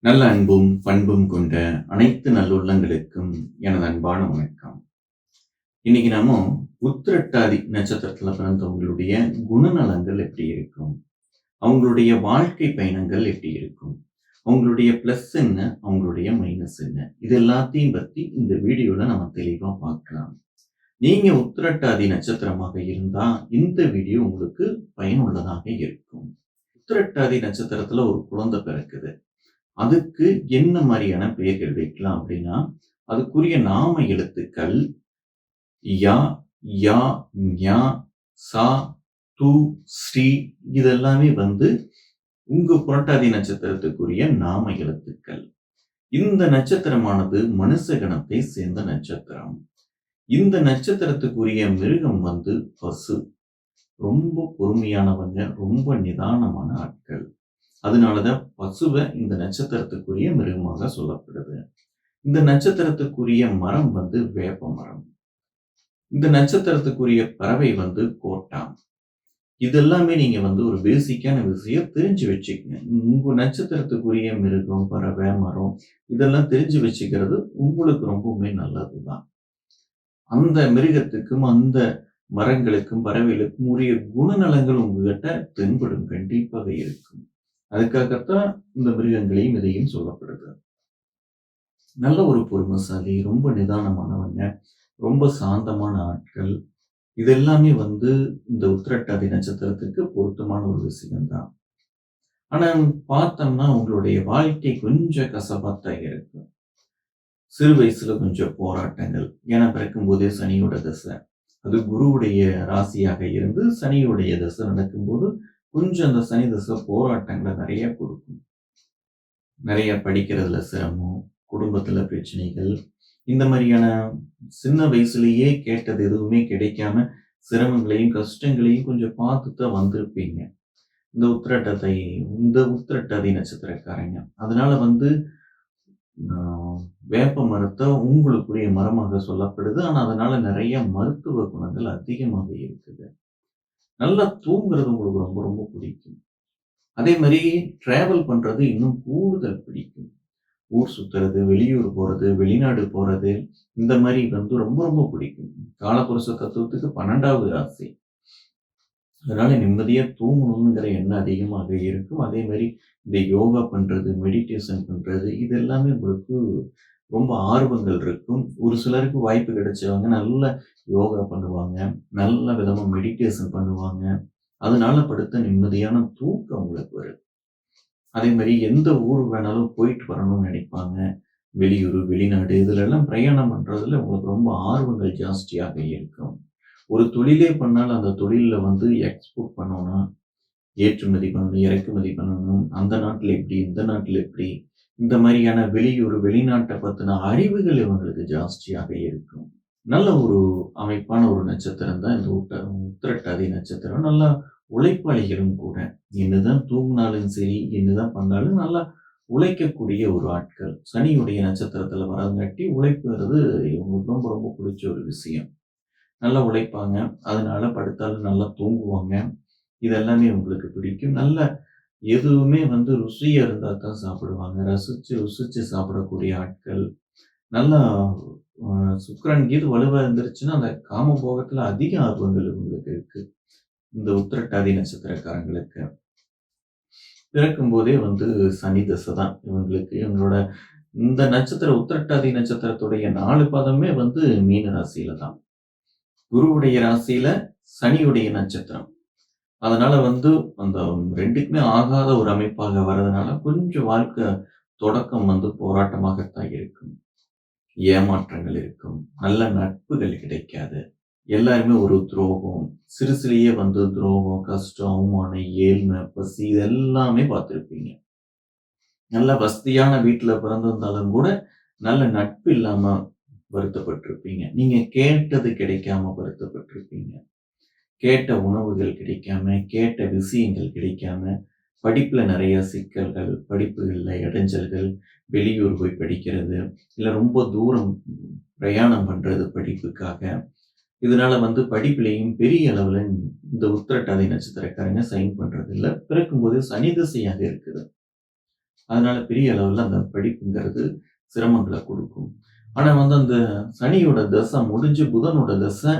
நல்ல அன்பும் பண்பும் கொண்ட அனைத்து நல்லுள்ளங்களுக்கும் எனது அன்பான வணக்கம். இன்னைக்கு நாம உத்திரட்டாதி நட்சத்திரத்துல பிறந்தவங்களுடைய குணநலங்கள் எப்படி இருக்கும்? அவங்களுடைய வாழ்க்கை பயணங்கள் எப்படி இருக்கும்? அவங்களுடைய பிளஸ் என்ன? அவங்களுடைய மைனஸ் என்ன? இது எல்லாத்தையும் பத்தி இந்த வீடியோல நம்ம தெளிவா பார்க்கலாம். நீங்க உத்திரட்டாதி நட்சத்திரமாக இருந்தா இந்த வீடியோ உங்களுக்கு பயனுள்ளதாக இருக்கும். உத்திரட்டாதி நட்சத்திரத்துல ஒரு குழந்தை பிறக்குது. அதுக்கு என்ன மாதிரியான பெயர்கள் வைக்கலாம் அப்படின்னா அதுக்குரிய நாம எழுத்துக்கள் யா யா ஞா சா து ஸ்ரீ இதெல்லாமே வந்து உங்க புரட்டாதி நட்சத்திரத்துக்குரிய நாம எழுத்துக்கள். இந்த நட்சத்திரமானது மனுஷ கணத்தை சேர்ந்த நட்சத்திரம். இந்த நட்சத்திரத்துக்குரிய மிருகம் வந்து பசு. ரொம்ப பொறுமையானவங்க ரொம்ப நிதானமான ஆட்கள். அதனாலதான் பசுவை இந்த நட்சத்திரத்துக்குரிய மிருகமாக சொல்லப்படுது. இந்த நட்சத்திரத்துக்குரிய மரம் வந்து வேப்ப மரம். இந்த நட்சத்திரத்துக்குரிய பறவை வந்து கோட்டாம். இதெல்லாமே நீங்க வந்து ஒரு பேசிக்கான விஷயம் தெரிஞ்சு வச்சுக்கங்க. உங்க நட்சத்திரத்துக்குரிய மிருகம் பறவை மரம் இதெல்லாம் தெரிஞ்சு வச்சுக்கிறது உங்களுக்கு ரொம்பவுமே நல்லதுதான். அந்த மிருகத்துக்கும் அந்த மரங்களுக்கும் பறவைகளுக்கும் உரிய குணநலங்கள் உங்ககிட்ட தென்படும். கண்டிப்பாக இருக்கும். அதுக்காகத்தான் இந்த மிருகங்களையும் இதையும் சொல்லப்படுது. நல்ல ஒரு பொறுமைசாலி ரொம்ப நிதானமானவங்க ரொம்ப சாந்தமான ஆட்கள். இதெல்லாமே வந்து இந்த உத்திரட்டாதி நட்சத்திரத்துக்கு பொருத்தமான ஒரு விஷயம்தான். ஆனா பார்த்தோம்னா உங்களுடைய வாழ்க்கை கொஞ்சம் கசப்பாத்தான் இருக்கும் சிறு வயசுல கொஞ்சம் போராட்டங்கள். ஏன்னா பிறக்கும் போதே சனியோட தசை. அது குருவுடைய ராசியாக இருந்து சனியுடைய தசை நடக்கும்போது கொஞ்சம் அந்த சனி தசை போராட்டங்களை நிறைய கொடுக்கும். நிறைய படிக்கிறதுல சிரமம் குடும்பத்துல பிரச்சனைகள் இந்த மாதிரியான சின்ன வயசுலயே கேட்டது எதுவுமே கிடைக்காம சிரமங்களையும் கஷ்டங்களையும் கொஞ்சம் பார்த்து தான் வந்திருப்பீங்க. இந்த உத்திரட்டத்தை இந்த உத்திரட்டாதி நட்சத்திரக்காரங்க. அதனால வந்து வேப்ப மரத்தை உங்களுக்குரிய மரமாக சொல்லப்படுது. ஆனா அதனால நிறைய மருத்துவ குணங்கள் அதிகமாக இருக்குது. நல்லா தூங்குறது உங்களுக்கு ரொம்ப ரொம்ப பிடிக்கும். அதே மாதிரி ட்ராவல் பண்றது இன்னும் கூடுதல் பிடிக்கும். ஊர் சுத்துறது வெளியூர் போறது வெளிநாடு போறது இந்த மாதிரி வந்து ரொம்ப ரொம்ப பிடிக்கும். காலப்புருஷ தத்துவத்துக்கு பன்னெண்டாவது ராசி. அதனால நிம்மதியா தூங்கணுங்கிற எண்ணம் அதிகமாக இருக்கும். அதே மாதிரி இந்த யோகா பண்றது மெடிடேஷன் பண்றது இது எல்லாமே உங்களுக்கு ரொம்ப ஆர்வங்கள் இருக்கும். ஒரு சிலருக்கு வாய்ப்பு கிடைச்சவங்க நல்ல யோகா பண்ணுவாங்க. நல்ல விதமாக மெடிடேஷன் பண்ணுவாங்க. அதனால படுத்த நிம்மதியான தூக்கம் அவங்களுக்கு வரும். அதே மாதிரி எந்த ஊர் வேணாலும் போயிட்டு வரணும்னு நினைப்பாங்க. வெளியூர் வெளிநாடு இதுல எல்லாம் பிரயாணம் பண்றதுல உங்களுக்கு ரொம்ப ஆர்வங்கள் ஜாஸ்தியாக இருக்கும். ஒரு தொழிலே பண்ணால் அந்த தொழிலில் வந்து எக்ஸ்போர்ட் பண்ணணும் ஏற்றுமதி பண்ணணும் இறக்குமதி பண்ணணும். அந்த நாட்டில் எப்படி இந்த நாட்டில் எப்படி இந்த மாதிரியான வெளியூர் வெளிநாட்டை பற்றின அறிவுகள் இவங்களுக்கு ஜாஸ்தியாக இருக்கும். நல்ல ஒரு அமைப்பான ஒரு நட்சத்திரம் தான் இந்த உத்த உத்திரட்டாதி நட்சத்திரம். நல்லா உழைப்பாளிகளும் கூட. என்னதான் தூங்கினாலும் சரி என்னதான் பண்ணாலும் நல்லா உழைக்கக்கூடிய ஒரு ஆட்கள். சனியுடைய நட்சத்திரத்துல வரங்காட்டி உழைப்புறது இவங்களுக்கு ரொம்ப ரொம்ப பிடிச்ச ஒரு விஷயம். நல்லா உழைப்பாங்க. அதனால படுத்தாலும் நல்லா தூங்குவாங்க. இதெல்லாமே உங்களுக்கு பிடிக்கும். நல்ல எதுவுமே வந்து ருசியாக இருந்தால் தான் சாப்பிடுவாங்க. ரசித்து ருசித்து சாப்பிடக்கூடிய ஆட்கள். நல்லா சுக்கரன் கீது வலுவாக இருந்துருச்சுன்னா அந்த காம போகத்தில் அதிக ஆர்வங்கள் இவங்களுக்கு இருக்கு. இந்த உத்திரட்டாதி நட்சத்திரக்காரங்களுக்கு. பிறக்கும் போதே வந்து சனி தசை தான் இவங்களுக்கு. இவங்களோட இந்த நட்சத்திர உத்திரட்டாதி நட்சத்திரத்துடைய நாலு பதமே வந்து மீன ராசியில தான். குருவுடைய ராசியில சனியுடைய நட்சத்திரம். அதனால வந்து அந்த ரெண்டுக்குமே ஆகாத ஒரு அமைப்பாக வர்றதுனால கொஞ்சம் வாழ்க்கை தொடக்கம் வந்து போராட்டமாகத்தான் இருக்கும். ஏமாற்றங்கள் இருக்கும். நல்ல நட்புகள் கிடைக்காது. எல்லாருமே ஒரு துரோகம். சிறு சிறிய வந்து துரோகம் கஷ்டம் அவமானம் ஏழ்மை பசி இதெல்லாமே பார்த்துருப்பீங்க. நல்ல வசதியான வீட்டில் பிறந்திருந்தாலும் கூட நல்ல நட்பு இல்லாமல் வருத்தப்பட்டிருப்பீங்க. நீங்கள் கேட்டது கிடைக்காம வருத்தப்பட்டிருப்பீங்க. கேட்ட உணவுகள் கிடைக்காம கேட்ட விஷயங்கள் கிடைக்காம படிப்பில் நிறைய சிக்கல்கள் படிப்புகளில் இடைஞ்சல்கள் வெளியூர் போய் படிக்கிறது இல்லை ரொம்ப தூரம் பிரயாணம் பண்ணுறது படிப்புக்காக. இதனால் வந்து படிப்புலேயும் பெரிய அளவில் இந்த உத்திரட்டாதி நட்சத்திரக்காரங்க சைன் பண்ணுறது இல்லை. பிறக்கும்போது சனி திசையாக இருக்குது. அதனால் பெரிய அளவில் அந்த படிப்புங்கிறது சிரமங்களை கொடுக்கும். ஆனால் வந்து அந்த சனியோட தசை முடிஞ்சு புதனோட தசை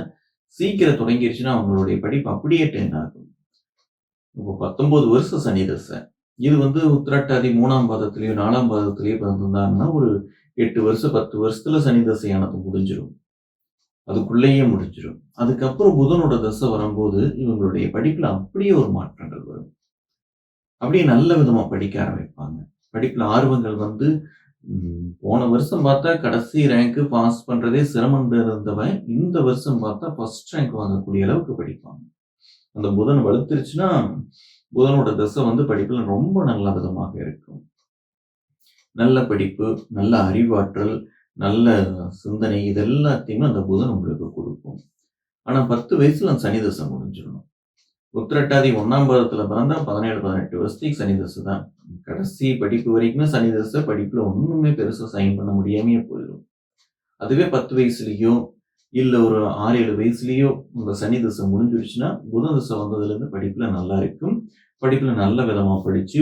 சீக்கிரம் தொடங்கிருச்சுன்னா, அவங்களுடைய படிப்பு அப்படியே டென் ஆகும். இப்போ 19 வருஷம் சனி தசை. இது வந்து உத்திராட்டாதி மூணாம் பாதத்திலேயோ நாலாம் பாதத்திலேயோ பிறந்திருந்தாங்கன்னா, ஒரு எட்டு வருஷம், 10 வருஷத்துல சனி தசையானது முடிஞ்சிரும். அதுக்குள்ளேயே முடிஞ்சிரும். அதுக்கப்புறம் புதனோட தசை வரும்போது, இவங்களுடைய படிப்புல அப்படியே ஒரு மாற்றங்கள் வரும். அப்படியே நல்ல விதமா படிக்க ஆரம்பிப்பாங்க. படிப்புல ஆர்வங்கள் வந்து போன வருஷம் பார்த்தா கடைசி ரேங்க் பாஸ் பண்றதே சிரமம் இருந்தவன், இந்த வருஷம் பார்த்தா ஃபர்ஸ்ட் ரேங்க் வாங்கக்கூடிய அளவுக்கு படிப்பாங்க. அந்த புதன் வலுத்துருச்சுன்னா, புதனோட தசை வந்து படிப்புல ரொம்ப நல்ல விதமாக இருக்கும். நல்ல படிப்பு, நல்ல அறிவாற்றல், நல்ல சிந்தனை இது எல்லாத்தையுமே அந்த புதன் உங்களுக்கு கொடுக்கும் ஆனா 10 வயசுல அந்த சனி தசை முடிஞ்சிடணும் உத்திரட்டாதி 1ஆம் பாதத்துல பிறந்தா 17, 18 வருஷத்துக்கு சனி தசை தான். கடைசி படிப்பு வரைக்குமே சனி தசை. படிப்புல ஒன்றுமே பெருசாக சைன் பண்ண முடியாமையே போயிடும் அதுவே பத்து வயசுலேயோ இல்லை ஒரு ஆறு ஏழு வயசுலேயோ இந்த சனி தசை முடிஞ்சிருச்சுன்னா, புதன் தசை வந்ததுலேருந்து படிப்பில் நல்லா இருக்கும். படிப்பில் நல்ல விதமாக படித்து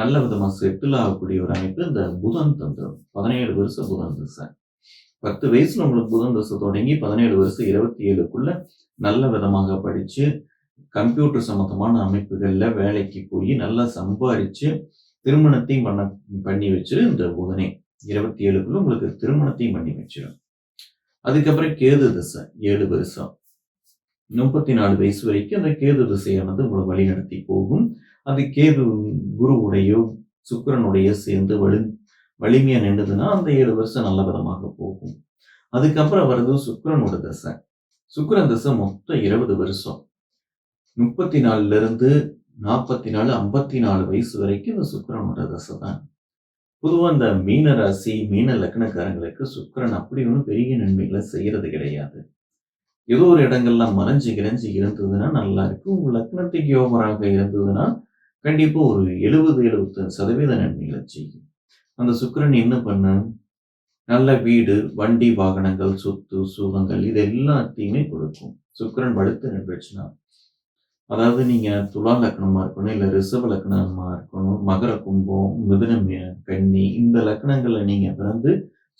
நல்ல விதமாக செட்டில் ஆகக்கூடிய ஒரு அமைப்பு இந்த புதன் தந்திரம் பதினேழு வருஷம் புதன் தசை. 10 வயசுல உங்களுக்கு புதன் தசை தொடங்கி 17 வருஷம் 27க்குள்ள நல்ல விதமாக படித்து கம்ப்யூட்டர் சம்மந்தமான அமைப்புகளில் வேலைக்கு போய் நல்லா சம்பாரித்து திருமணத்தையும் பண்ண பண்ணி வச்சிரு இந்த புதனே. 27க்குள்ள உங்களுக்கு திருமணத்தையும் பண்ணி வச்சிடும் அதுக்கப்புறம் கேது திசை ஏழு வருஷம். 34 வயசு வரைக்கும் அந்த கேது திசையானது வழி வழிநடத்தி போகும். அது கேது குருவுடையோ, சுக்கரனுடைய சேர்ந்து வலி வலிமையா நின்றுதுன்னா அந்த ஏழு வருஷம் நல்ல விதமாக போகும். அதுக்கப்புறம் வருது சுக்கரனோட தசை. சுக்கரன் தசை மொத்தம் 20 வருஷம். 34லிருந்து 44, 54 வயசு வரைக்கும் இந்த சுக்கிரனோட தசை தான். பொதுவாக இந்த மீன ராசி, மீன லக்னக்காரங்களுக்கு சுக்கிரன் அப்படி ஒன்றும் பெரிய நன்மைகளை செய்யறது கிடையாது. ஏதோ ஒரு இடங்கள்ல மறைஞ்சு கிறைஞ்சு இருந்ததுன்னா நல்லா இருக்கும். உங்கள் லக்னத்துக்கு யோகராக இருந்ததுன்னா, கண்டிப்பாக ஒரு எழுபது இருபத்தஞ்சி சதவீத நன்மைகளை செய்யும். அந்த சுக்கரன் என்ன பண்ண நல்ல வீடு, வண்டி, வாகனங்கள், சொத்து, சுகங்கள் இது எல்லாத்தையுமே கொடுக்கும். சுக்கரன் வலுத்து நின்றுச்சுன்னா. அதாவது நீங்கள் துலா லக்னமாக இருக்கணும், இல்லை ரிசவ லக்னமாக இருக்கணும், மகர கும்பம், மிதுனம், கன்னி இந்த லக்னங்களை நீங்கள் பிறந்து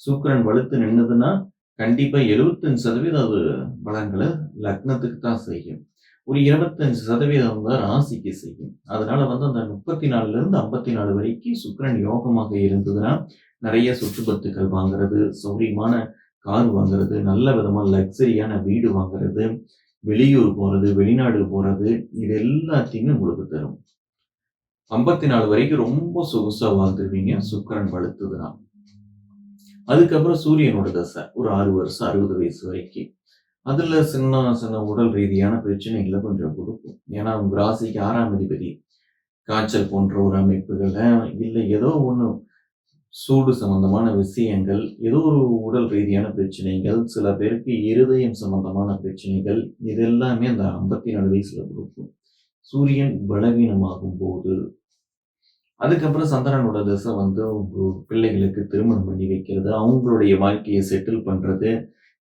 சூக்கரன் வலுத்து நின்னதுன்னா, கண்டிப்பாக எழுபத்தஞ்சு சதவீதம் அது பலன்களை லக்னத்துக்கு தான் செய்யும். ஒரு 25% தான் ராசிக்கு செய்யும். அதனால வந்து அந்த 34லிருந்து 54 வரைக்கும் சுக்கிரன் யோகமாக இருந்ததுன்னா, நிறைய சொத்துபத்துக்கள் வாங்குறது, சௌரியமான கார் வாங்குறது, நல்ல விதமான லக்ஸரியான வீடு வாங்குறது, வெளியூர் போறது, வெளிநாடு போறது இது எல்லாத்தையுமே உங்களுக்கு தரும். 54 வரைக்கும் ரொம்ப சொகுசா வாழ்ந்துருவீங்க, சுக்கிரன் வலுத்ததுன்னா. அதுக்கப்புறம் சூரியனோட தசை. ஒரு ஆறு வருஷம் 60 வயசு வரைக்கும். அதுல சின்ன சின்ன உடல் ரீதியான பிரச்சனைகளை கொஞ்சம் கொடுக்கும் ஏன்னா, உங்க ராசிக்கு ஆறாம் அதிபதி. காய்ச்சல் போன்ற ஒரு அமைப்புகள் இல்லை ஏதோ ஒண்ணு சூடு சம்பந்தமான விஷயங்கள், ஏதோ ஒரு உடல் ரீதியான பிரச்சனைகள், சில பேருக்கு இருதயம் சம்பந்தமான பிரச்சனைகள், இது எல்லாமே அந்த 54 வயசுல கொடுக்கும் சூரியன் பலவீனமாகும் போது அதுக்கப்புறம் சந்திரனோட தசை வந்து பிள்ளைகளுக்கு திருமணம் பண்ணி வைக்கிறது, அவங்களுடைய வாழ்க்கைய செட்டில் பண்றது,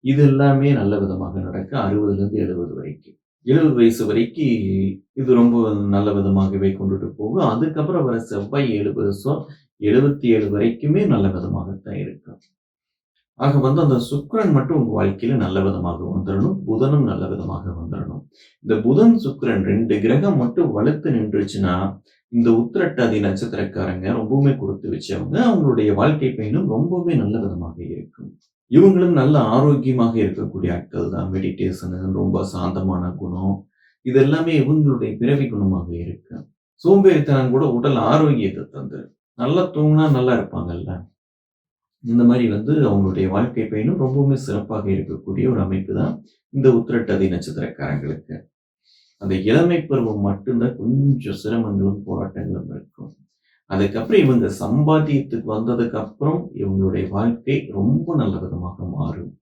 இது எல்லாமே நல்ல விதமாக நடக்க 60லிருந்து 70 வரைக்கும். 70 வயசு வரைக்கும் இது ரொம்ப நல்ல விதமாகவே கொண்டுட்டு போகும். அதுக்கப்புறம் வர செவ்வாய் 7 வருஷம் 77 வரைக்குமே நல்ல விதமாகத்தான் இருக்கும். ஆக வந்து அந்த சுக்கரன் மட்டும் உங்க வாழ்க்கையில நல்ல விதமாக வந்துடணும் புதனும் நல்ல விதமாக வந்துடணும் இந்த புதன், சுக்கிரன் ரெண்டு கிரகம் மட்டும் வலுத்து நின்றுச்சுன்னா, இந்த உத்திரட்டாதி நட்சத்திரக்காரங்க ரொம்பவுமே கொடுத்து வச்சவங்க. அவங்களுடைய வாழ்க்கை பயணம் ரொம்பவே நல்ல விதமாக இருக்கும். இவங்களும் நல்ல ஆரோக்கியமாக இருக்கக்கூடிய ஆட்கள் தான். மெடிடேஷனு, ரொம்ப சாந்தமான குணம், இது எல்லாமே இவங்களுடைய பிறவி குணமாக இருக்கு. சோம்பேறித்தனம் கூட உடல் ஆரோக்கியத்தை தந்துடும் நல்லா தூங்குனா நல்லா இருப்பாங்கல்ல. இந்த மாதிரி வந்து அவங்களுடைய வாழ்க்கை பயணம் ரொம்பவுமே சிறப்பாக இருக்கக்கூடிய ஒரு அமைப்பு தான் இந்த உத்திரட்டதி நட்சத்திரக்காரங்களுக்கு. அந்த இளமை பருவம் மட்டும்தான் கொஞ்சம் சிரமங்களும், போராட்டங்களும் இருக்கும். அதுக்கப்புறம் இவங்க சம்பாத்தியத்துக்கு வந்ததுக்கு அப்புறம் இவங்களுடைய வாழ்க்கை ரொம்ப நல்ல விதமாக மாறும்.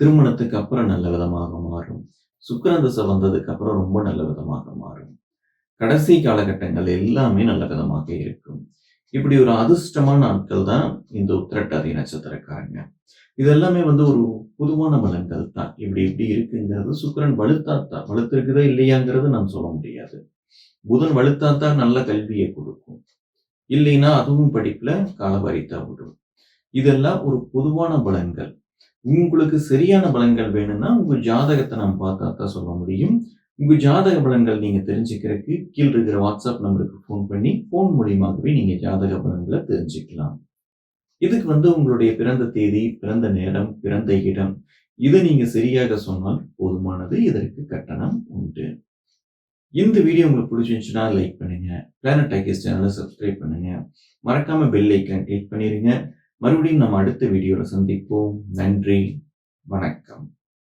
திருமணத்துக்கு அப்புறம் நல்ல விதமாக மாறும். சுக்கிரன் திசை வந்ததுக்கு அப்புறம் ரொம்ப நல்ல விதமாக மாறும். கடைசி காலகட்டங்கள் எல்லாமே நல்ல விதமாக இருக்கும். இப்படி ஒரு அதிர்ஷ்டமான ஆட்கள் தான் இந்த உத்திரட்டாதி நட்சத்திரக்காரங்க. இது எல்லாமே வந்து ஒரு பொதுவான பலன்கள் தான். இப்படி இப்படி இருக்குங்கிறது சுக்கிரன் வலுத்தாத்தா வலுத்திருக்குதா இல்லையாங்கிறது நாம் சொல்ல முடியாது. புதன் வலுத்தாத்தா நல்ல கல்வியை கொடுக்கும் இல்லைன்னா அதுவும் படிப்புல காலவரித்தா விடும். இதெல்லாம் ஒரு பொதுவான பலன்கள். உங்களுக்கு சரியான பலன்கள் வேணும்னா, உங்க ஜாதகத்தை நாம் பார்த்தா தான் சொல்ல முடியும். உங்கள் ஜாதக பலன்கள் நீங்கள் தெரிஞ்சுக்கிறதுக்கு கீழ் இருக்கிற வாட்ஸ்அப் நம்பருக்கு ஃபோன் பண்ணி, ஃபோன் மூலியமாகவே நீங்கள் ஜாதக பலன்களை தெரிஞ்சுக்கலாம். இதுக்கு வந்து உங்களுடைய பிறந்த தேதி, பிறந்த நேரம், பிறந்த இடம் இதை நீங்கள் சரியாக சொன்னால் போதுமானது. இதற்கு கட்டணம் உண்டு. இந்த வீடியோ உங்களுக்கு பிடிச்சிருந்துச்சுன்னா லைக் பண்ணுங்க. பிளானட் டாக்கீஸ் சேனலை சப்ஸ்கிரைப் பண்ணுங்க. மறக்காம பெல் ஐக்கன் கிளிக் பண்ணிடுங்க மறுபடியும் நம்ம அடுத்த வீடியோவில் சந்திப்போம். நன்றி. வணக்கம்.